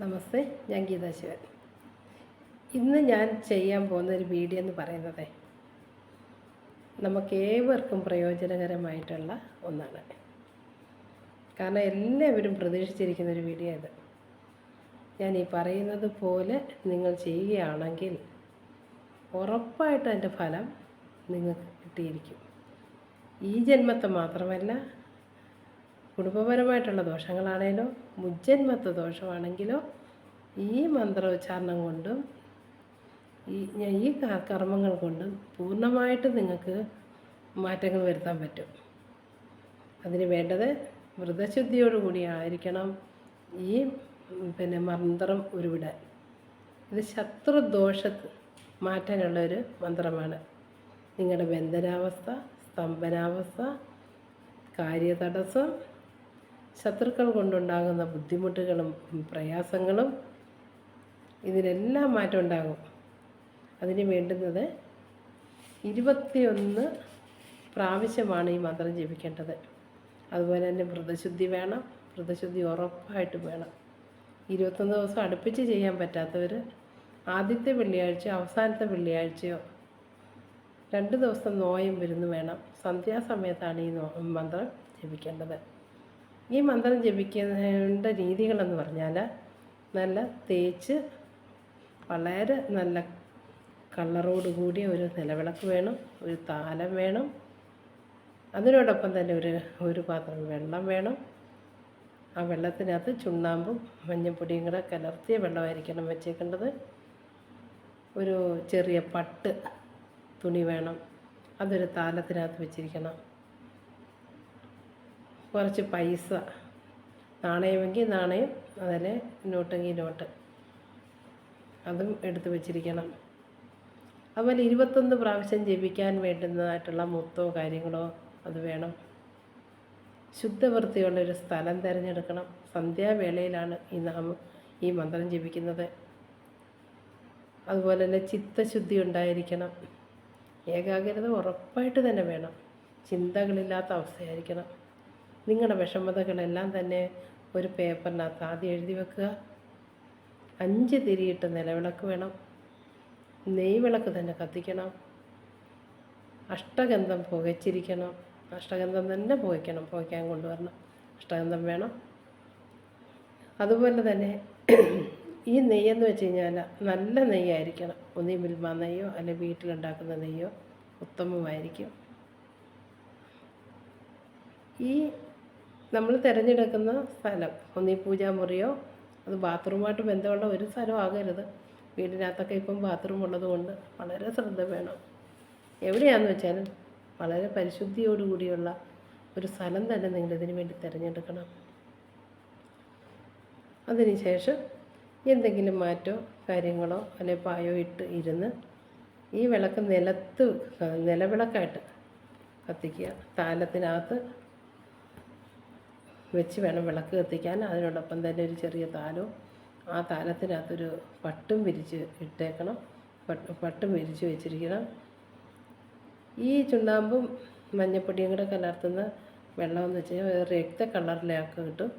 നമസ്തേ ഞാൻ ഗീതാ ശിവൻ. ഇന്ന് ഞാൻ ചെയ്യാൻ പോകുന്ന ഒരു വീഡിയോ എന്ന് പറയുന്നത് നമുക്ക് ഏവർക്കും പ്രയോജനകരമായിട്ടുള്ള ഒന്നാണ്. കാരണം എല്ലാവരും പ്രതീക്ഷിച്ചിരിക്കുന്ന ഒരു വീഡിയോ ഇത്. ഞാൻ ഈ പറയുന്നത് പോലെ നിങ്ങൾ ചെയ്യുകയാണെങ്കിൽ ഉറപ്പായിട്ടും അതിന്റെ ഫലം നിങ്ങൾക്ക് കിട്ടിയിരിക്കും. ഈ ജന്മത്തെ മാത്രമല്ല കുടുംബപരമായിട്ടുള്ള ദോഷങ്ങളാണേലോ മുജ്ജന്മത്വ ദോഷമാണെങ്കിലോ ഈ മന്ത്രോച്ചാരണം കൊണ്ടും ഈ ഈ കർമ്മങ്ങൾ കൊണ്ടും പൂർണമായിട്ട് നിങ്ങൾക്ക് മാറ്റങ്ങൾ വരുത്താൻ പറ്റും. അതിന് വേണ്ടത് വ്രതശുദ്ധിയോടുകൂടി ആയിരിക്കണം ഈ പിന്നെ മന്ത്രം ഉരുവിടാൻ. ഇത് ശത്രുദോഷ മാറ്റാനുള്ള ഒരു മന്ത്രമാണ്. നിങ്ങളുടെ ബന്ധനാവസ്ഥ സ്തംഭനാവസ്ഥ കാര്യതടസ്സം ശത്രുക്കൾ കൊണ്ടുണ്ടാകുന്ന ബുദ്ധിമുട്ടുകളും പ്രയാസങ്ങളും ഇതിനെല്ലാം മാറ്റം ഉണ്ടാകും അതിന് വേണ്ടുന്നത് ഇരുപത്തിയൊന്ന് പ്രാവശ്യമാണ് ഈ മന്ത്രം ജപിക്കേണ്ടത്. അതുപോലെ തന്നെ വ്രതശുദ്ധി വേണം വ്രതശുദ്ധി ഉറപ്പായിട്ടും വേണം. ഇരുപത്തൊന്ന് ദിവസം അടുപ്പിച്ച് ചെയ്യാൻ പറ്റാത്തവർ ആദ്യത്തെ വെള്ളിയാഴ്ച അവസാനത്തെ വെള്ളിയാഴ്ചയോ രണ്ട് ദിവസം നോയം വരുന്നു വേണം. സന്ധ്യാസമയത്താണ് ഈ മന്ത്രം ജപിക്കേണ്ടത്. ഈ മന്ത്രം ജപിക്കേണ്ട രീതികളെന്ന് പറഞ്ഞാൽ നല്ല തേച്ച് വളരെ നല്ല കളറോട് കൂടിയ ഒരു നിലവിളക്ക് വേണം ഒരു താലം വേണം അതിനോടൊപ്പം തന്നെ ഒരു ഒരു പാത്രം വെള്ളം വേണം. ആ വെള്ളത്തിനകത്ത് ചുണ്ണാമ്പും മഞ്ഞൾപ്പൊടിയും കൂടെ കലർത്തിയ വെള്ളമായിരിക്കണം വെച്ചേക്കേണ്ടത്. ഒരു ചെറിയ പട്ട് തുണി വേണം. അതൊരു താലത്തിനകത്ത് വെച്ചിരിക്കണം. കുറച്ച് പൈസ. നാണയമെങ്കിൽ നാണയം അതിലെ നോട്ടെങ്കിൽ നോട്ട്. അതും എടുത്തു വെച്ചിരിക്കണം. അതുപോലെ ഇരുപത്തൊന്ന് പ്രാവശ്യം ജപിക്കാൻ വേണ്ടുന്നതായിട്ടുള്ള മുത്തോ കാര്യങ്ങളോ അത് വേണം. ശുദ്ധവൃത്തിയുള്ളൊരു സ്ഥലം തിരഞ്ഞെടുക്കണം. സന്ധ്യാവേളയിലാണ് ഈ നാമം ഈ മന്ത്രം ജപിക്കുന്നത്. അതുപോലെ തന്നെ ചിത്തശുദ്ധി ഉണ്ടായിരിക്കണം. ഏകാഗ്രത ഉറപ്പായിട്ട് തന്നെ വേണം. ചിന്തകളില്ലാത്ത അവസ്ഥയായിരിക്കണം. നിങ്ങളുടെ വിഷമതകളെല്ലാം തന്നെ ഒരു പേപ്പറിനകത്ത് ആദ്യം എഴുതി വെക്കുക. അഞ്ച് തിരിയിട്ട് നിലവിളക്ക് വേണം. നെയ് വിളക്ക് തന്നെ കത്തിക്കണം. അഷ്ടഗന്ധം പുകച്ചിരിക്കണം. അഷ്ടഗന്ധം തന്നെ പുകയ്ക്കണം പുകയ്ക്കാൻ കൊണ്ടുവരണം. അഷ്ടഗന്ധം വേണം. അതുപോലെ തന്നെ ഈ നെയ്യെന്ന് വെച്ച് കഴിഞ്ഞാൽ നല്ല നെയ്യായിരിക്കണം. ഒന്നീ മിൽമ നെയ്യോ അല്ലെങ്കിൽ വീട്ടിലുണ്ടാക്കുന്ന നെയ്യോ ഉത്തമമായിരിക്കും. ഈ നമ്മൾ തിരഞ്ഞെടുക്കുന്ന സ്ഥലം ഒന്നീ പൂജാമുറിയോ അത് ബാത്റൂമായിട്ട് ബന്ധമുള്ള ഒരു സ്ഥലം ആകരുത്. വീടിനകത്തൊക്കെ ഇപ്പം ബാത്റൂം ഉള്ളത് കൊണ്ട് വളരെ ശ്രദ്ധ വേണം. എവിടെയാണെന്ന് വെച്ചാലും വളരെ പരിശുദ്ധിയോടുകൂടിയുള്ള ഒരു സ്ഥലം തന്നെ നിങ്ങൾ ഇതിന് വേണ്ടി തിരഞ്ഞെടുക്കണം. അതിനുശേഷം എന്തെങ്കിലും മാറ്റോ കാര്യങ്ങളോ അല്ലെ പായോ ഇട്ട് ഇരുന്ന് ഈ വിളക്ക് നിലത്ത് നിലവിളക്കായിട്ട് കത്തിക്കുക. താലത്തിനകത്ത് വെച്ച് വേണം വിളക്ക് കത്തിക്കാൻ. അതിനോടൊപ്പം തന്നെ ഒരു ചെറിയ താലവും ആ താലത്തിനകത്തൊരു പട്ടും വിരിച്ച് ഇട്ടേക്കണം. പട്ട് വിരിച്ച് വെച്ചിരിക്കണം. ഈ ചുണ്ണാമ്പും മഞ്ഞപ്പൊടിയും കൂടെ കലർത്തുന്ന വെള്ളമെന്ന് വെച്ച് കഴിഞ്ഞാൽ രക്ത കളറിലേക്ക് കിട്ടും.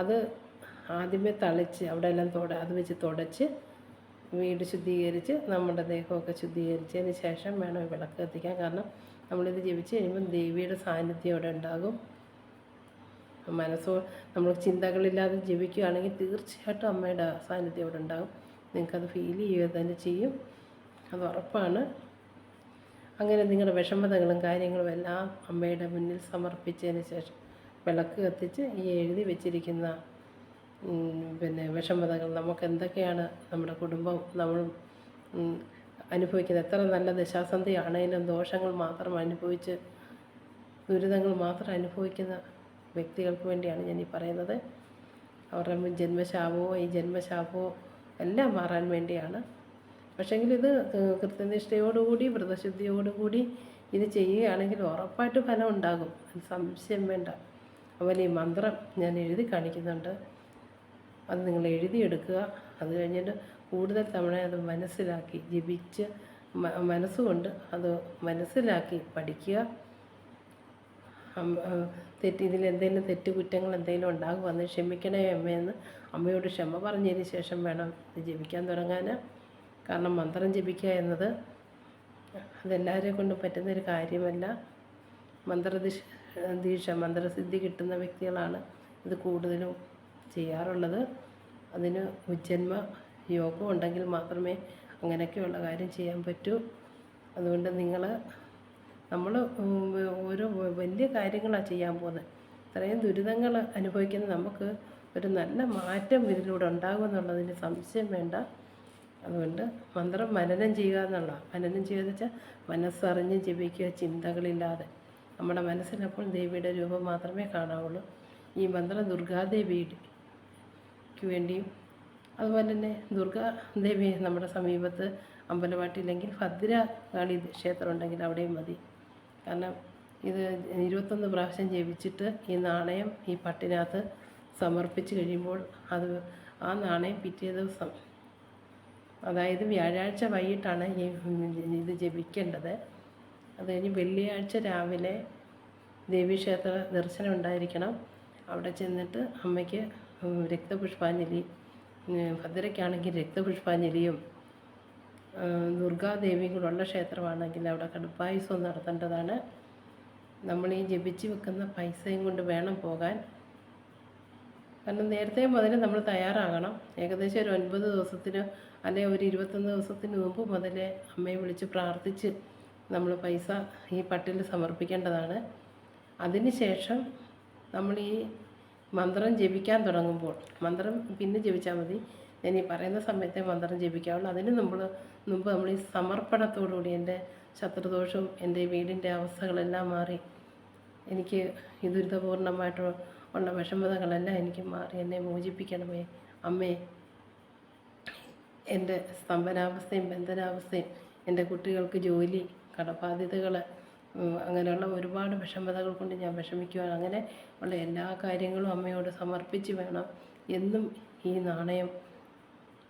അത് ആദ്യമേ തളിച്ച് അവിടെ എല്ലാം തുട അത് വെച്ച് തുടച്ച് വീട് ശുദ്ധീകരിച്ച് നമ്മുടെ ദേഹമൊക്കെ ശുദ്ധീകരിച്ചതിന് ശേഷം വേണം വിളക്ക് കത്തിക്കാൻ. കാരണം നമ്മളിത് ജപിച്ച് കഴിയുമ്പം ദേവിയുടെ സാന്നിധ്യം അവിടെ ഉണ്ടാകും. മനസ്സോ നമ്മൾ ചിന്തകളില്ലാതെ ജീവിക്കുകയാണെങ്കിൽ തീർച്ചയായിട്ടും അമ്മയുടെ സാന്നിധ്യം അവിടെ ഉണ്ടാകും. നിങ്ങൾക്കത് ഫീൽ ചെയ്യുക തന്നെ ചെയ്യും. അത് ഉറപ്പാണ്. അങ്ങനെ നിങ്ങളുടെ വിഷമതകളും കാര്യങ്ങളും എല്ലാം അമ്മയുടെ മുന്നിൽ സമർപ്പിച്ചതിന് ശേഷം വിളക്ക് കത്തിച്ച് ഈ എഴുതി വെച്ചിരിക്കുന്ന പിന്നെ വിഷമതകൾ നമുക്ക് എന്തൊക്കെയാണ് നമ്മുടെ കുടുംബം നമ്മൾ അനുഭവിക്കുന്നത്? എത്ര നല്ല ദശാസന്ധിയാണെങ്കിലും ദോഷങ്ങൾ മാത്രം അനുഭവിച്ച് ദുരിതങ്ങൾ മാത്രം അനുഭവിക്കുന്ന വ്യക്തികൾക്ക് വേണ്ടിയാണ് ഞാൻ ഈ പറയുന്നത്. അവരുടെ ജന്മശാപമോ ഈ ജന്മശാപമോ എല്ലാം മാറാൻ വേണ്ടിയാണ്. പക്ഷേങ്കിൽ ഇത് കൃത്യനിഷ്ഠയോടുകൂടി വ്രതശുദ്ധിയോടുകൂടി ഇത് ചെയ്യുകയാണെങ്കിൽ ഉറപ്പായിട്ട് ഫലം ഉണ്ടാകും. സംശയം വേണ്ട. അതുപോലെ ഈ മന്ത്രം ഞാൻ എഴുതി കാണിക്കുന്നുണ്ട്. അത് നിങ്ങൾ എഴുതിയെടുക്കുക. അത് കഴിഞ്ഞിട്ട് കൂടുതൽ തവണ അത് മനസ്സിലാക്കി ജപിച്ച് മനസ്സുകൊണ്ട് അത് മനസ്സിലാക്കി പഠിക്കുക. തെറ്റ് ഇതിൽ എന്തെങ്കിലും തെറ്റ് കുറ്റങ്ങൾ എന്തെങ്കിലും ഉണ്ടാകും അന്ന് ക്ഷമിക്കണേ അമ്മയെന്ന് അമ്മയോട് ക്ഷമ പറഞ്ഞതിന് ശേഷം വേണം ഇത് ജപിക്കാൻ തുടങ്ങാൻ. കാരണം മന്ത്രം ജപിക്കുക എന്നത് അതെല്ലാവരെയും കൊണ്ടും പറ്റുന്നൊരു കാര്യമല്ല. മന്ത്രദീക്ഷ ദീക്ഷ മന്ത്രസിദ്ധി കിട്ടുന്ന വ്യക്തികളാണ് ഇത് കൂടുതലും ചെയ്യാറുള്ളത്. അതിന് ഉജ്ജന്മ യോഗം ഉണ്ടെങ്കിൽ മാത്രമേ അങ്ങനെയൊക്കെയുള്ള കാര്യം ചെയ്യാൻ പറ്റൂ. അതുകൊണ്ട് നിങ്ങൾ നമ്മൾ ഓരോ വലിയ കാര്യങ്ങളാണ് ചെയ്യാൻ പോകുന്നത് ഇത്രയും ദുരിതങ്ങൾ അനുഭവിക്കുന്ന നമുക്ക് ഒരു നല്ല മാറ്റം ഇതിലൂടെ ഉണ്ടാകുമെന്നുള്ളതിന് സംശയം വേണ്ട. അതുകൊണ്ട് മന്ത്രം മനനം ചെയ്യുക എന്നുള്ള മനനം ചെയ്യുക എന്ന് വെച്ചാൽ മനസ്സറിഞ്ഞ് ജപിക്കുക ചിന്തകളില്ലാതെ. നമ്മുടെ മനസ്സിനപ്പോൾ ദേവിയുടെ രൂപം മാത്രമേ കാണാവുള്ളൂ. ഈ മന്ത്രം ദുർഗാദേവിക്ക് വേണ്ടിയും അതുപോലെ തന്നെ ദുർഗാദേവി നമ്മുടെ സമീപത്ത് അമ്പലവാട്ടില്ലെങ്കിൽ ഭദ്രകാളി ക്ഷേത്രം ഉണ്ടെങ്കിൽ അവിടെയും മതി. കാരണം ഇത് ഇരുപത്തൊന്ന് പ്രാവശ്യം ജപിച്ചിട്ട് ഈ നാണയം ഈ പട്ടിനകത്ത് സമർപ്പിച്ച് കഴിയുമ്പോൾ അത് ആ നാണയം പിറ്റേ ദിവസം അതായത് വ്യാഴാഴ്ച വൈകിട്ടാണ് ഈ ഇത് ജപിക്കേണ്ടത്. അത് കഴിഞ്ഞ് വെള്ളിയാഴ്ച രാവിലെ ദേവീക്ഷേത്ര ദർശനം ഉണ്ടായിരിക്കണം. അവിടെ ചെന്നിട്ട് അമ്മയ്ക്ക് രക്തപുഷ്പാഞ്ജലി ഭദ്രയ്ക്കാണെങ്കിൽ രക്തപുഷ്പാഞ്ജലിയും ദുർഗാദേവിയും കൂടെ ഉള്ള ക്ഷേത്രമാണെങ്കിൽ അവിടെ കടുപ്പായുസം നടത്തേണ്ടതാണ്. നമ്മൾ ഈ ജപിച്ച് വെക്കുന്ന പൈസയും കൊണ്ട് വേണം പോകാൻ. കാരണം നേരത്തെ മുതൽ നമ്മൾ തയ്യാറാകണം. ഏകദേശം ഒരു ഒൻപത് ദിവസത്തിന് അല്ലെങ്കിൽ ഒരു ഇരുപത്തൊന്ന് ദിവസത്തിന് മുമ്പ് മുതലേ അമ്മയെ വിളിച്ച് പ്രാർത്ഥിച്ച് നമ്മൾ പൈസ ഈ പട്ടിൽ സമർപ്പിക്കേണ്ടതാണ്. അതിനുശേഷം നമ്മൾ ഈ മന്ത്രം ജപിക്കാൻ തുടങ്ങുമ്പോൾ മന്ത്രം പിന്നെ ജപിച്ചാൽ മതി. ഞാൻ ഈ പറയുന്ന സമയത്തെ മന്ത്രം ജപിക്കാവുള്ളൂ. അതിന് നമ്മൾ മുമ്പ് നമ്മൾ ഈ സമർപ്പണത്തോടുകൂടി എന്റെ ശത്രുദോഷവും എന്റെ വീടിന്റെ അവസ്ഥകളെല്ലാം മാറി. എനിക്ക് ഈ ദുരിതപൂർണമായിട്ട് ഉള്ള വിഷമതകളെല്ലാം എനിക്ക് മാറി. എന്നെ മോചിപ്പിക്കണമേ. അമ്മേ എന്റെ സ്തംഭനാവസ്ഥയും ബന്ധനാവസ്ഥയും എന്റെ കുട്ടികൾക്ക് ജോലി കടബാധ്യതകൾ അങ്ങനെയുള്ള ഒരുപാട് വിഷമതകൾ കൊണ്ട് ഞാൻ വിഷമിക്കുവാൻ അങ്ങനെ ഉള്ള എല്ലാ കാര്യങ്ങളും അമ്മയോട് സമർപ്പിച്ച് വേണം. എന്നും ഈ നാണയം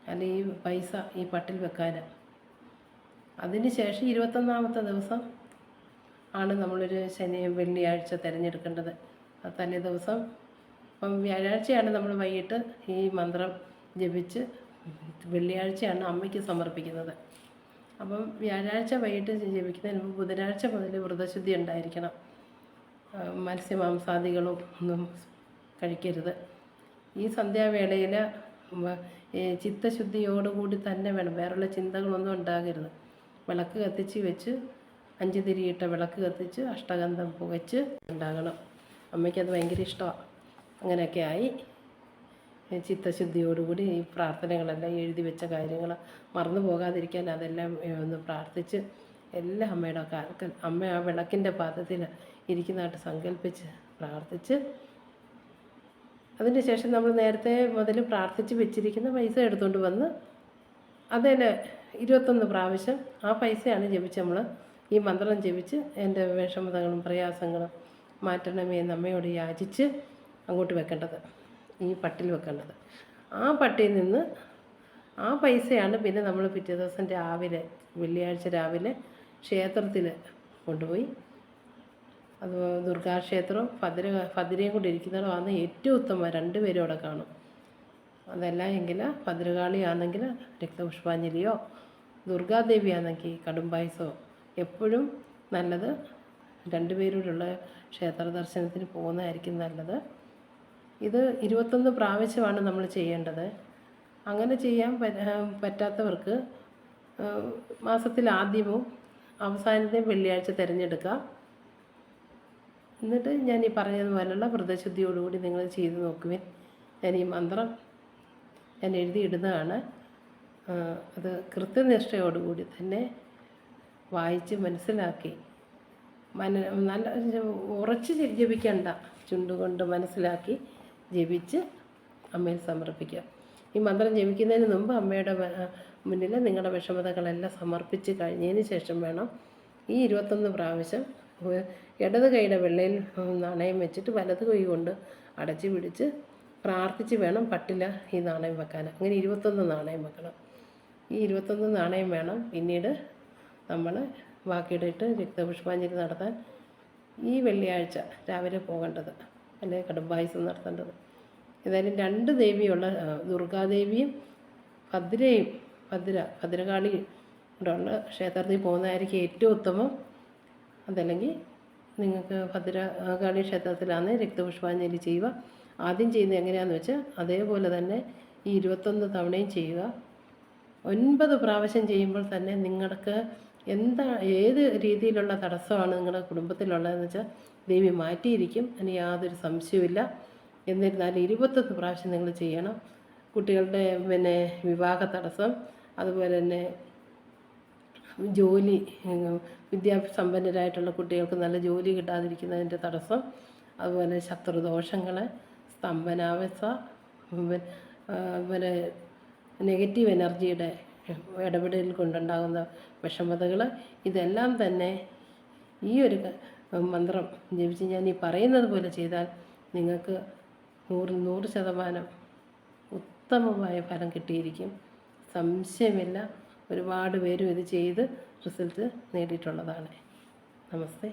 അല്ലെങ്കിൽ ഈ പൈസ ഈ പട്ടിൽ വെക്കാൻ. അതിന് ശേഷം ഇരുപത്തൊന്നാമത്തെ ദിവസം ആണ് നമ്മളൊരു ശനി വെള്ളിയാഴ്ച തിരഞ്ഞെടുക്കേണ്ടത്. ആ തന്നെ ദിവസം ഇപ്പം വ്യാഴാഴ്ചയാണ് നമ്മൾ വൈകിട്ട് ഈ മന്ത്രം ജപിച്ച് വെള്ളിയാഴ്ചയാണ് അമ്മയ്ക്ക് സമർപ്പിക്കുന്നത്. അപ്പം വ്യാഴാഴ്ച വൈകിട്ട് ജപിക്കുന്നതിന് മുമ്പ് ബുധനാഴ്ച മുതൽ വ്രതശുദ്ധി ഉണ്ടായിരിക്കണം. മത്സ്യമാംസാദികളും ഒന്നും കഴിക്കരുത്. ഈ സന്ധ്യാവേളയിൽ ചിത്തശുദ്ധിയോടുകൂടി തന്നെ വേണം. വേറെയുള്ള ചിന്തകളൊന്നും ഉണ്ടാകരുത്. വിളക്ക് കത്തിച്ച് വെച്ച് അഞ്ച് തിരിയിട്ട വിളക്ക് കത്തിച്ച് അഷ്ടഗന്ധം പുകച്ച് ഉണ്ടാകണം. അമ്മയ്ക്കത് ഭയങ്കര ഇഷ്ടമാണ് അങ്ങനെയൊക്കെ ആയി. ചിത്തശുദ്ധിയോടുകൂടി ഈ പ്രാർത്ഥനകളെല്ലാം എഴുതി വെച്ച കാര്യങ്ങൾ മറന്നു പോകാതിരിക്കാൻ അതെല്ലാം ഒന്ന് പ്രാർത്ഥിച്ച് എല്ലാ അമ്മയുടെ കാൽക്കൽ അമ്മ ആ വിളക്കിന്റെ പാദത്തിൽ ഇരിക്കുന്നതായിട്ട് സങ്കല്പിച്ച് പ്രാർത്ഥിച്ച് അതിന് ശേഷം നമ്മൾ നേരത്തെ മുതൽ പ്രാർത്ഥിച്ച് വെച്ചിരിക്കുന്ന പൈസ എടുത്തുകൊണ്ട് വന്ന് അതിൽ ഇരുപത്തൊന്ന് പ്രാവശ്യം ആ പൈസയാണ് ജപിച്ച് നമ്മൾ ഈ മന്ത്രം ജപിച്ച് എന്റെ വിഷമതകളും പ്രയാസങ്ങളും മാറ്റണമേ എന്ന് അമ്മയോട് യാചിച്ച് അങ്ങോട്ട് വെക്കേണ്ടത് ഈ പട്ടിൽ വെക്കേണ്ടത്. ആ പട്ടിയിൽ നിന്ന് ആ പൈസയാണ് പിന്നെ നമ്മൾ പിറ്റേ ദിവസം രാവിലെ വെള്ളിയാഴ്ച രാവിലെ ക്ഷേത്രത്തിൽ കൊണ്ടുപോയി അത് ദുർഗാക്ഷേത്രവും ഭദ്ര ഭദ്രയും കൂടി ഇരിക്കുന്നിടമാണ് ഏറ്റവും ഉത്തമം. രണ്ടുപേരും അവിടെ കാണും. അതല്ല എങ്കിൽ ഭദ്രകാളി ആണെങ്കിൽ രക്തപുഷ്പാഞ്ജലിയോ ദുർഗാദേവി ആണെങ്കിൽ കടുംപായസമോ എപ്പോഴും നല്ലത് രണ്ടുപേരോടുള്ള ക്ഷേത്ര ദർശനത്തിന് പോകുന്നതായിരിക്കും നല്ലത്. ഇത് ഇരുപത്തൊന്ന് പ്രാവശ്യമാണ് നമ്മൾ ചെയ്യേണ്ടത്. അങ്ങനെ ചെയ്യാൻ പറ്റാത്തവർക്ക് മാസത്തിൽ ആദ്യമോ അവസാനത്തെ വെള്ളിയാഴ്ച തിരഞ്ഞെടുക്കുക എന്നിട്ട് ഞാൻ ഈ പറഞ്ഞതുപോലുള്ള വ്രതശുദ്ധിയോടുകൂടി നിങ്ങൾ ചെയ്ത് നോക്കുവിൻ ഞാൻ ഈ മന്ത്രം ഞാൻ എഴുതിയിടുന്നതാണ്. അത് കൃത്യനിഷ്ഠയോടുകൂടി തന്നെ വായിച്ച് മനസ്സിലാക്കി. മന നല്ല ഉറച്ച് ജപിക്കണ്ട. ചുണ്ടുകൊണ്ട് മനസ്സിലാക്കി ജപിച്ച് അമ്മയിൽ സമർപ്പിക്കുക ഈ മന്ത്രം ജപിക്കുന്നതിന് മുമ്പ് അമ്മയുടെ മുന്നിൽ നിങ്ങളുടെ വിഷമതകളെല്ലാം സമർപ്പിച്ച് കഴിഞ്ഞതിന് ശേഷം വേണം ഈ ഇരുപത്തൊന്ന് പ്രാവശ്യം ഇടത് കൈയുടെ വെള്ളയിൽ നാണയം വെച്ചിട്ട് വലത് കൈ കൊണ്ട് അടച്ചു പിടിച്ച് പ്രാർത്ഥിച്ച് വേണം പട്ടില ഈ നാണയം വെക്കാൻ. അങ്ങനെ ഇരുപത്തൊന്ന് നാണയം വെക്കണം. ഈ ഇരുപത്തൊന്ന് നാണയം വേണം. പിന്നീട് നമ്മൾ ബാക്കിയിടിട്ട് രക്തപുഷ്പാഞ്ജലി നടത്താൻ ഈ വെള്ളിയാഴ്ച രാവിലെ പോകേണ്ടത് അല്ലെങ്കിൽ കടുംബായുസം നടത്തേണ്ടത്. ഏതായാലും രണ്ട് ദേവിയുള്ള ദുർഗാദേവിയും ഭദ്രയും ഭദ്ര ഭദ്രകാളിയും കൂടെ ഉള്ള ക്ഷേത്രത്തിൽ പോകുന്നതായിരിക്കും ഏറ്റവും ഉത്തമം. അതല്ലെങ്കിൽ നിങ്ങൾക്ക് ഭദ്രകാളി ക്ഷേത്രത്തിലാണ് രക്തപുഷ്പാഞ്ജലി ചെയ്യുക. ആദ്യം ചെയ്യുന്നത് എങ്ങനെയാണെന്ന് വെച്ചാൽ അതേപോലെ തന്നെ ഈ ഇരുപത്തൊന്ന് തവണയും ചെയ്യുക. ഒൻപത് പ്രാവശ്യം ചെയ്യുമ്പോൾ തന്നെ നിങ്ങൾക്ക് എന്താ ഏത് രീതിയിലുള്ള തടസ്സമാണ് നിങ്ങളുടെ കുടുംബത്തിലുള്ളതെന്ന് വെച്ചാൽ ദേവി മാറ്റിയിരിക്കും. അതിന് യാതൊരു സംശയവുമില്ല. എന്നിരുന്നാലും ഇരുപത്തൊന്ന് പ്രാവശ്യം നിങ്ങൾ ചെയ്യണം. കുട്ടികളുടെ പിന്നെ വിവാഹ തടസ്സം അതുപോലെ തന്നെ ജോലി വിദ്യാസമ്പന്നരായിട്ടുള്ള കുട്ടികൾക്ക് നല്ല ജോലി കിട്ടാതിരിക്കുന്നതിന്റെ തടസ്സം അതുപോലെ ശത്രുദോഷങ്ങൾ സ്തംഭനാവസ്ഥ അതുപോലെ നെഗറ്റീവ് എനർജിയുടെ ഇടപെടൽ കൊണ്ടുണ്ടാകുന്ന വിഷമതകൾ ഇതെല്ലാം തന്നെ ഈ ഒരു മന്ത്രം ജപിച്ച് ഞാൻ ഈ പറയുന്നത് പോലെ ചെയ്താൽ നിങ്ങൾക്ക് നൂറ് നൂറ് ശതമാനം ഉത്തമമായ ഫലം കിട്ടിയിരിക്കും. സംശയമില്ല. ഒരുപാട് പേരും ഇത് ചെയ്ത് റിസൾട്ട് നേടിയിട്ടുള്ളതാണ്. നമസ്തേ.